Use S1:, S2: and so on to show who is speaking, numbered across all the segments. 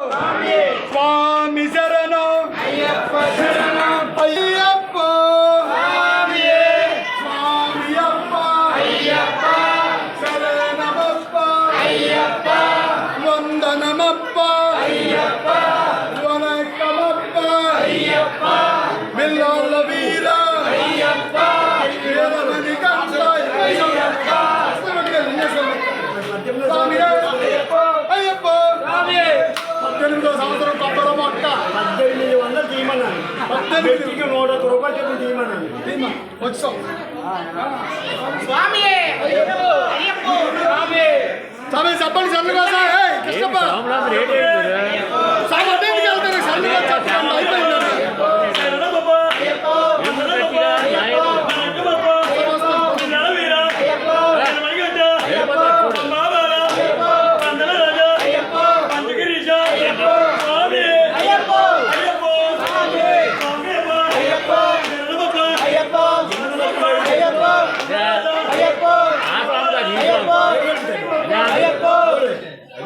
S1: சுவாமி
S2: వ్యక్తికి
S3: నూట రూపాయలు చెప్పి తీయమన్నాను
S2: వచ్చాం. చెప్పండి సర్లు కదా కృష్ణప్ప. వెళ్తారు సర్లు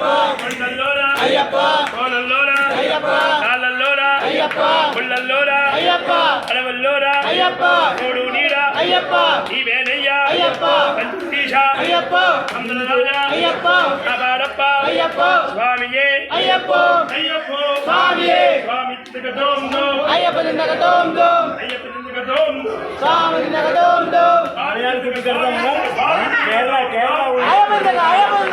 S4: ஐயப்பா கொண்டல்லோரா ஐயப்பா கோலல்லோரா ஐயப்பா காலல்லோரா. ஐயப்பா புள்ளல்லோரா ஐயப்பா கடவல்லோரா. ஐயப்பா கோடு நீரா. ஐயப்பா தீவேனையா ஐயப்பா கந்தீஷா ஐயப்பா அம்தலோரா ஐயப்பா காபாடப்பா ஐயப்பா சுவாமியே. ஐயப்போ ஐயப்போ. சுவாமியே. சுவாமி திகதோம் தோ ஐயப்பன்
S1: நகதோம் தோ
S4: ஐயப்பன் நகதோம்
S1: சுவாமி நகதோம் தோ
S3: ஆரியாருக்கு கர்தம் கேரளா கேரளா ஐயப்பன்
S1: நகா ஐயப்பன்